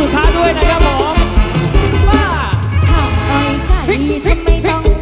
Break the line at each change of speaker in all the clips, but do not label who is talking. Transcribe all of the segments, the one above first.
สุ
ดท้ายด้
วยนะ
ครับผมว่าทำไมใจทำไมต้อง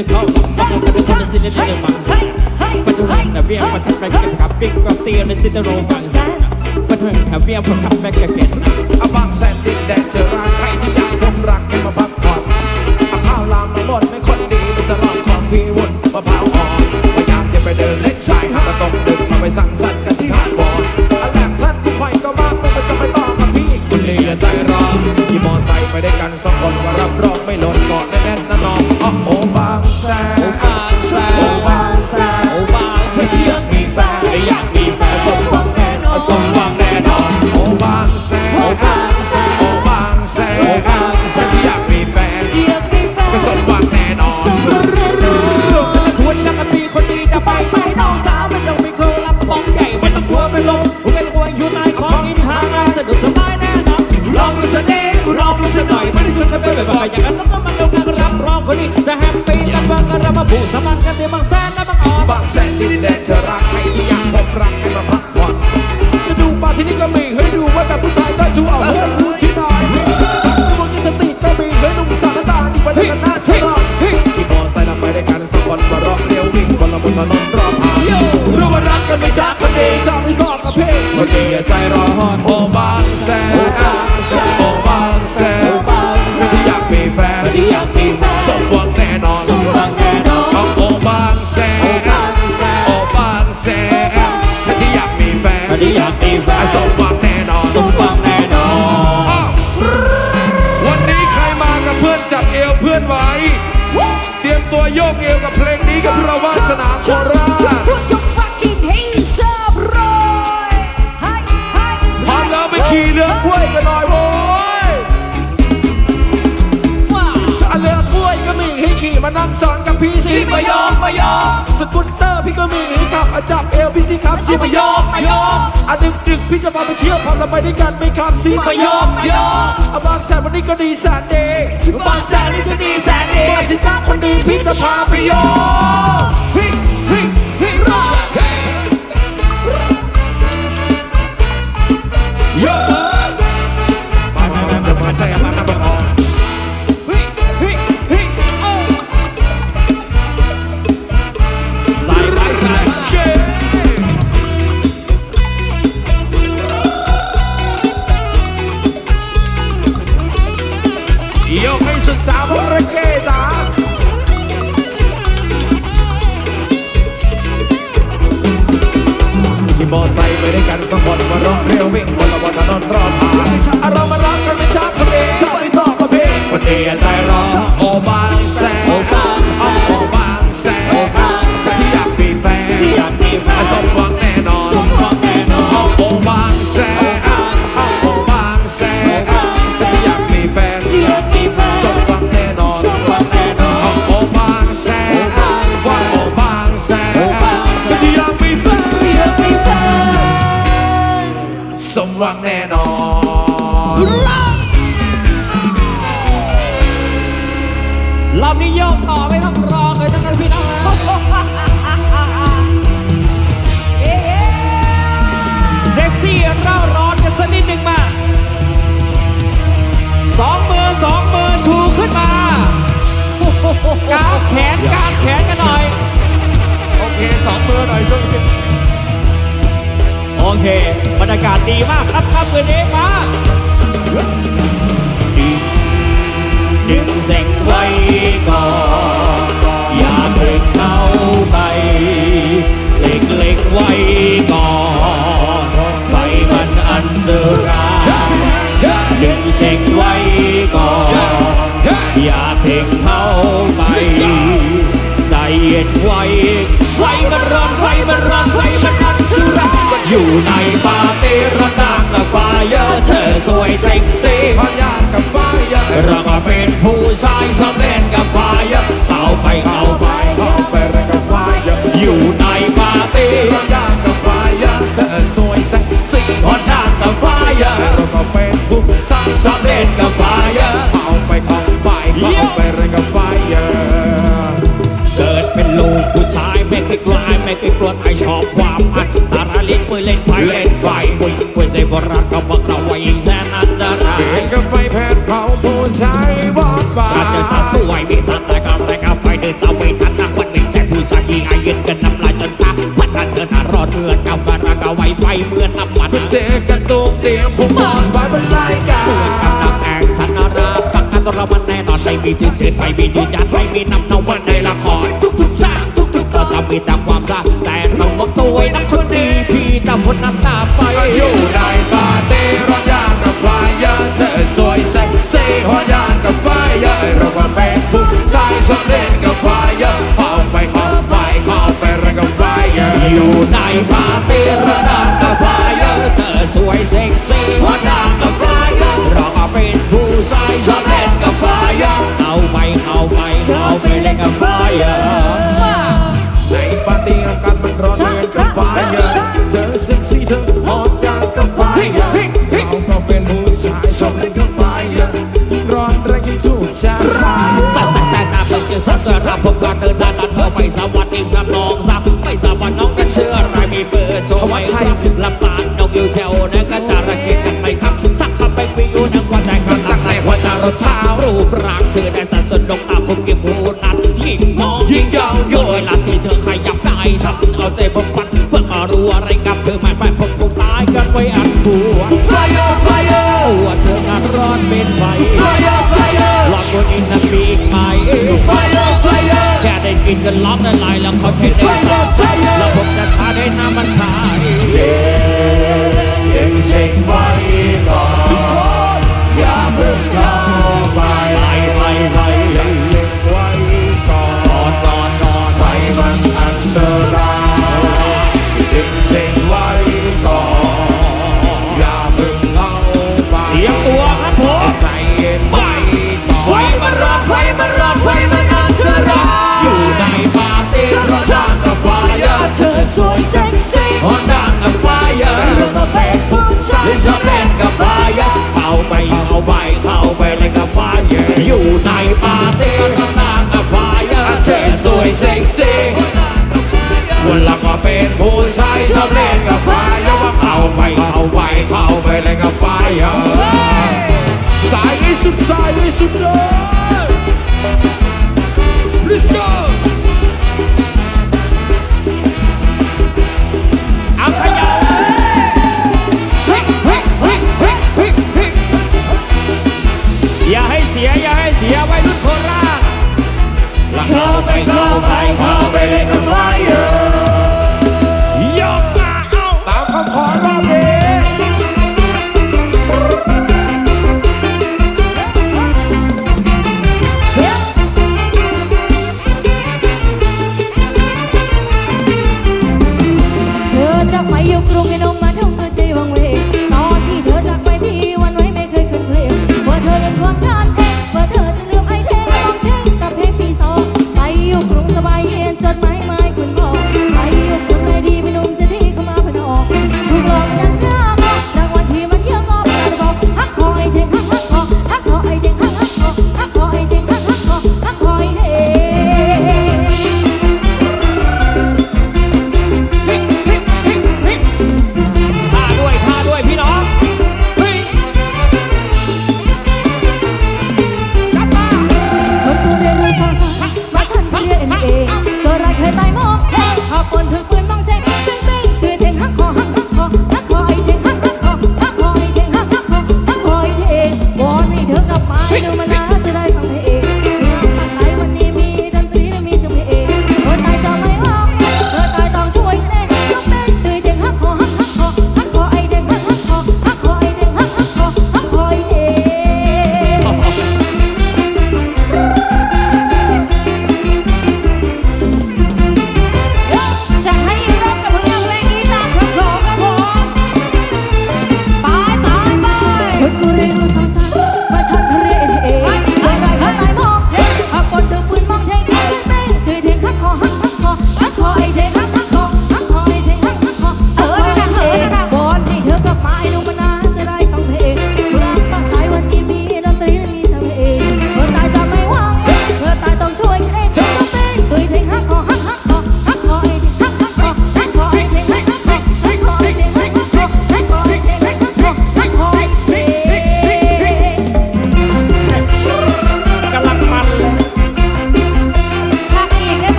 นี่จะ
ตึก
เข้าจะทำกันเป็นสิ่งสิ่งที่จะมา
เฮ้ยเฮ้ย
ฟันทุน
เฮ้ย
แต่เบี้ยฟันทับไปกันขับบิ๊กกับเตียนในซินเตโรฟังฟันทุนแต่เบี้ยฟันทับไปกันเก็ต
อาบางแสนดินแดนเจอรักใครที่อยากพบรักให้มาพักผ่อนอาข้าวลามมาหมดไม่คนดีมันจะรอดของพี่วุ่นมะพร้าวอ่อนพยายามจะไปเดินเล่นชายหาดตกดึกมาไปสั่งสรรค์กันที่หาดบอลอันแรกท่านผู้ใหญ่ก็มากไมันจะไปต่อกับพี่คุณเลีอย่าใจร้อนขี่มอไซค์ไปได้กันสองคนว่ารับรองไม่หล่นเกาะแน่นๆนะน้องอ๋อโอ้บ้า งแสน
บางแสน
โอบางแสน
โอบางแส
ที่อยานกมีแฟน
อยากมีแฟน
สมหวังแน่นอน
สมหวังแน่นอนโอบางแสน
โอบางแสน
โอบางแสน
โอบางแสน
ที่อยากมีแฟน
เจียบมีแฟน
ก็สมหวังแน่นอน
สมหวังแน่นอน
ควรจะกันดีคนดีจะไปไปน้องสาวไม่ต้องไม่เคยรับบ้องใหญ่ไม่ต้องกลัวไม่ลงไม่ต้องกลัวอยู่ในของอินทางานสะดวกสบายแน่นอนลองดูสักนิดลองดูสักหน่อยไม่ได้ชวนกันไปบ่อยๆอย่างนั้นแล้วก็มาดูกันรับรองคนนี้จะแฮปปี้ กังรามาผูกสมันกันที่บางแสนและบางอ่อน
บางแสนดินแดนจะรักใครที่อยากพบรักให้มาพักผ่อนจะดูมาที่นี่ก็มีให้ดูว่าแต่ผู้ชายก็ชูเอาเฮ้ยดูที่ไหนสักจะบนสติก็มีให้หนุ่มสารตาดีกว่าเดินหน้าสลอดขี่มอไซค์นำไปด้วยกันสักคนมาร้องเรียววิ่งบนละบนถนนรอบหารู้ว่ารักกันไม่ช้าคนดีชอบไม่บอกกับเพี่คนดีใจร้อนโอบ สกูตเตอร์พี่ก็มีให้ขับมาจับเอวพี่สิครับ
สิมายอมมายอม
อะดึกดึกๆพี่จะพาไปเที่ยวพาเราไปด้วยกันไหมครับสิ
มายอมมายอม
อะบางแสนวันนี้ก็ดีแสนดี
บางแสนนี่จะดีแสนดี
มาสิจ้าคนดีพี่จะพาไปโยม
เค
บรรยากา
ศดีมากครับครับคืนนี้มาดึงดึงเส้นไว้ก่อนอย่าเพิ่งเข้าไปเล็กเล็กไว้ก่อนไฟมันอันตรายดึงเส้นไว้ก่อนอย่าเพ่งเข้าไป เย็นไวไฟมันร้อนไฟมันร้อนไฟมันอันตรายอยู่ในปาร์ตี้ระดับกับไฟเยอะเธอสวยเซ็กซี่
พยานกับฟ้าอยา
เราก็เป็นผู้ชายสำเร็จกับไฟเยอะเข้าไปเข้าไป
เข้าไปกับฟ้าอยา
อยู่ในปาร์ตี้
พยานกับฟ้าอยาเธอสวยเซ็กซี่
หนทางกับไฟเยอะ
เจอกันตรงเตียงผมนอนไว้บนรายการ
กำลังแองฉันรักตักกันตัวเรามันแน่นอนไม่มีจืดจืดไม่มียืนยันไม่มีนำเนาวันในละครทุกๆฉากทุกๆตอนจะมีแต่ความซาแต่ต้องบอกตัวไว้นักคนดีพี่ตาพนน้ำตาไฟ
อยู่ในปาร์ตี้ร้อนยางกับไฟยอะเธอสวยเซ็กซี่ร้อนยางกับไฟ สะเส
รับ
ผ
มการเดินทางนั้นเธอไปสวัสดีครับน้องสาวไม่ทราบว่าน้องนั้นเสื้ออะไรมีเบอร์โชว์ไหมครับลำปางนกอยู่แถวนั้นก็สารกิจกันไหมครับสักคำไปปีกูนักว่าใจครับตั้งใส่หัวใจรถเท้ารูปร่างเธอได้สัดส่วนดงตาคมเก็บหูนัดยิ่งมองยิ่งยาวโยเวลาที่เธอขยับได้ทำเอาใจผมปันเพื่อมารู้อะไรกับเธอไม่ไม่ผมคงตายกันไว้อันหัว
Fire Fire
ว่าเธอนั้นร้อนเป็นไฟ
Fire Fire
หลอกคนอินนั้น กินกันล้อมละลายแล้วเขาเทได้สองแล้วผมจะชาได้น้ำมันพาย
ยังเช็คไว้ก่
สวยเซ็กซี่
ร้อนดังกับไฟเยอะ
เราก็เป็นผู้ชาย
เล่นชอบเล่นกับไฟเยอะเข้าไปเข้าไปเข้าไปเล่นกับไฟเยอะอยู่ในปาร์ตี้ร้อนดังกับไฟเยอะ
เธอสวยเซ็กซี่วันหลังก็เป็นผู้ชายสำเร็จกับไฟอย่าว่าเข้าไปเข้าไปเข้าไปเลยกับไฟอะสายให้สุดสายให้สุดเลย
เข้าไป
เข้า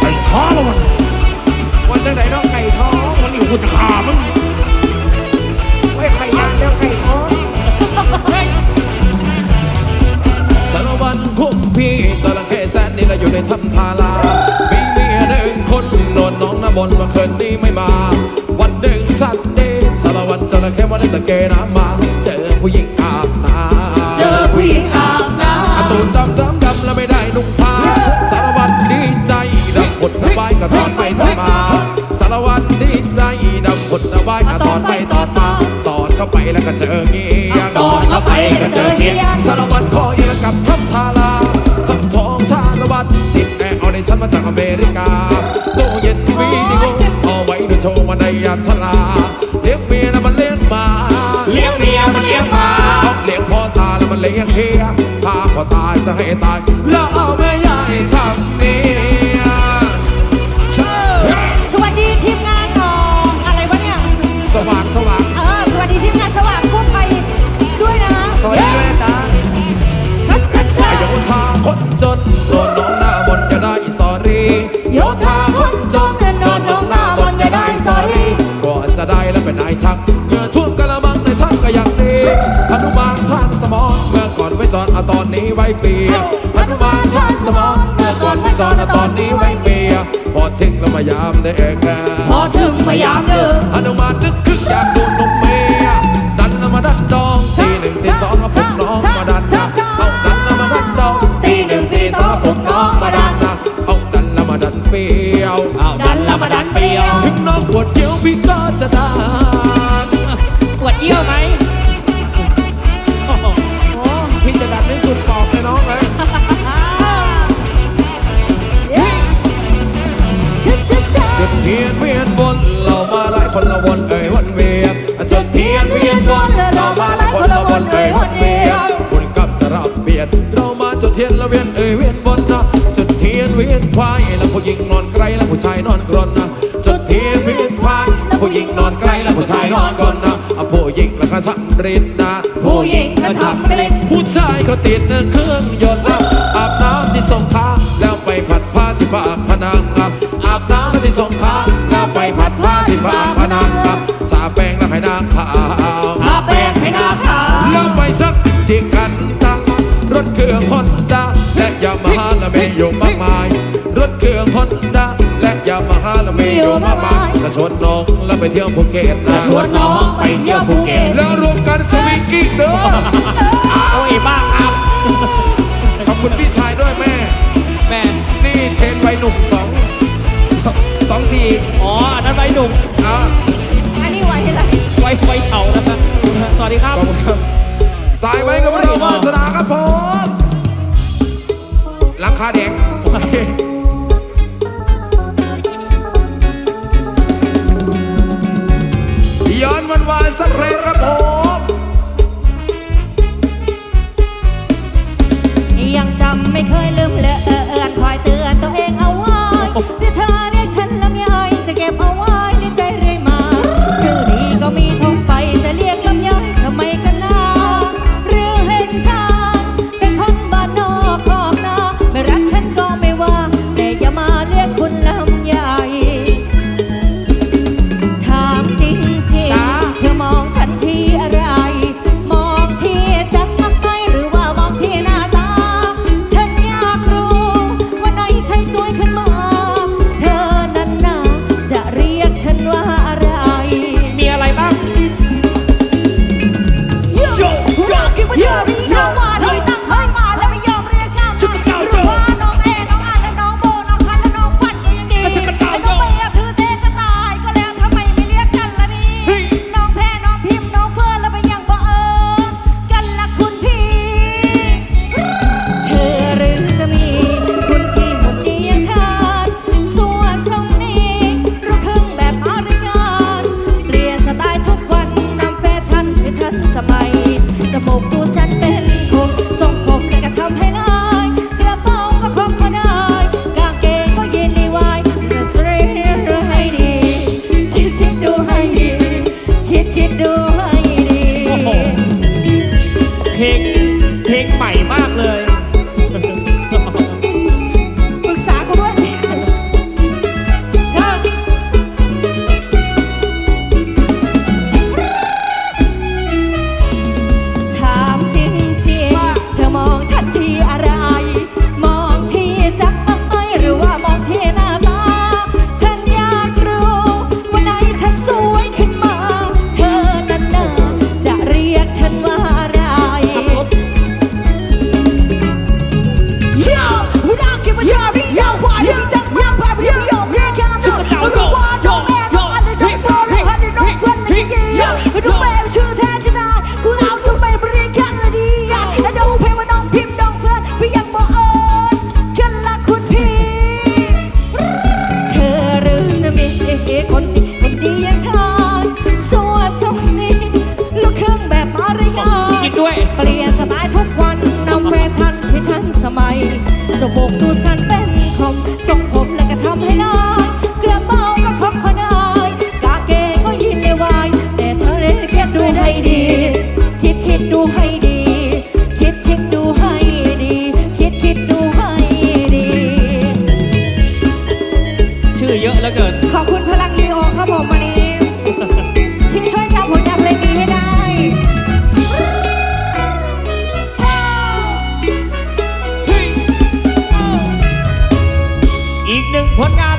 ไอ้ท้อ
แล้วมัน
วันจังไหนน้องไก่ท้อง
มันอยู่คุณขามึง
ไม่ไข่ยางแล้วไก่ท้องสารวันคุกพี่จระเข้แสนนี่เราอยู่ในถ้ำทารามีเมียหนึ่งคนโดนน้องน้ำมนต์ว่าคืนนี้ไม่มา วันหนึ่งสัตว์เดย์สารวันจระเข้วันนี้ตะเกน้ำมา เจอผู้หญิงอาบน้ำ
เจ อผู้หญิงอาบน้
อาตูนดำดำดำแล้วไม่ได้นุ่งผ้าสารวัตรดีใจดำผลระบายกระตอนไปตอนมา สารวัตรดีใจดำผลระบายกระตอนไปตอนมา ตอนเข้าไปแล้วก็เจอเงี้ยำ
ตอนเข้าไปก็เจอเฮีย
สารวัตรคอยแล้วกับทัพทาราทัพทองชาละวัตรติดแอร์เอาในชั้นมาจากอเมริกา เลี้ยงเฮียพาพ่อตายซะให้ตา
ย
แล้ว ตอนนี้ไว้เปียพันมาช่างสมองเมื่อก่อนไม่สอนตอนนี้ไว้เปียพอชิงแล้วมายามได้เองนะ
พอถึงมา
ยา ควายแล้วผู้หญิงนอนไกลแล้วผู้ชายนอนกรนนะจุดเทียนเวียนควายแล้วผู้หญิงนอนไกลแล้วผู้ชายนอนกรนนะเอาผู้หญิงแล้วก็สังริดนะ
ผู้หญิงก็ทำเป็น
ผู้ชายเขาติดเครื่องยนต์นะอาบน้ำที่สงขลาแล้วไปผัดผ้าที่ปากพนังอะอาบน้ำที่สงขลาแล้วไปผัดผ้าที่ปากพนังอะสาแป้งแล้วให้นางขาว
ทาแป้งให้หน้าขาว
แล้วไปสักที่กันตังรถเครื่องฮอนด้าและยามาฮ่าและเมย์อยู่มากมาย ฮ่าและเมย์อยู่มากมายจะชวนน้องแล้วไปเที่ยวภูเก็ตนะ
ชวนน้องไปเที่ยวภูเก็ต
แล้วรวมกันสวิงกิ้งเด้อ
โอ้ยบ้าครับ
ขอบคุณพี่ชายด้วยแม่
แม่
นี่เทรนวัยหนุ่มสองสองสี่
อ๋ออันนั้นใบหนุ่ม
อะ
อันนี้ไว้อะไร
ไว้ไว้เถานะครับสวัสดีครับ
ขอบคุณครับ สายไว้กับเราวาสนาครับผมราคาแดง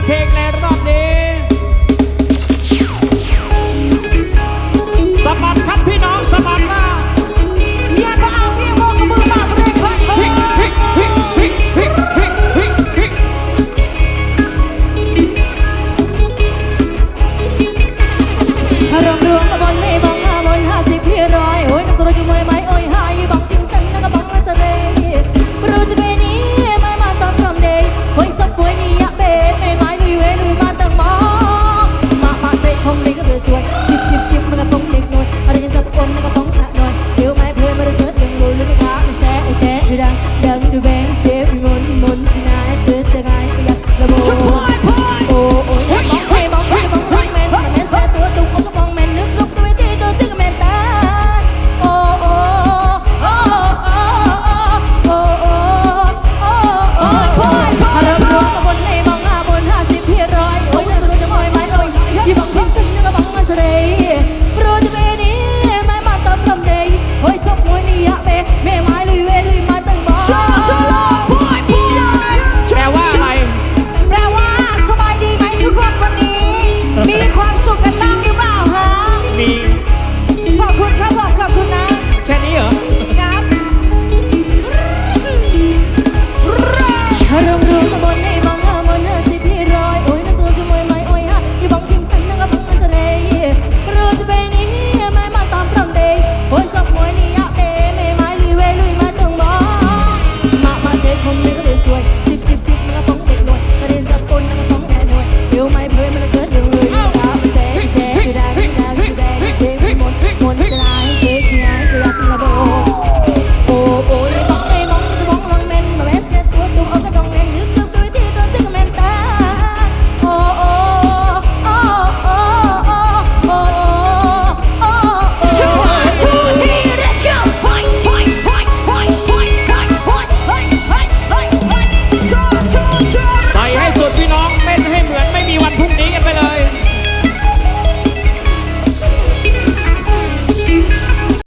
เพลง
ในรอบนี้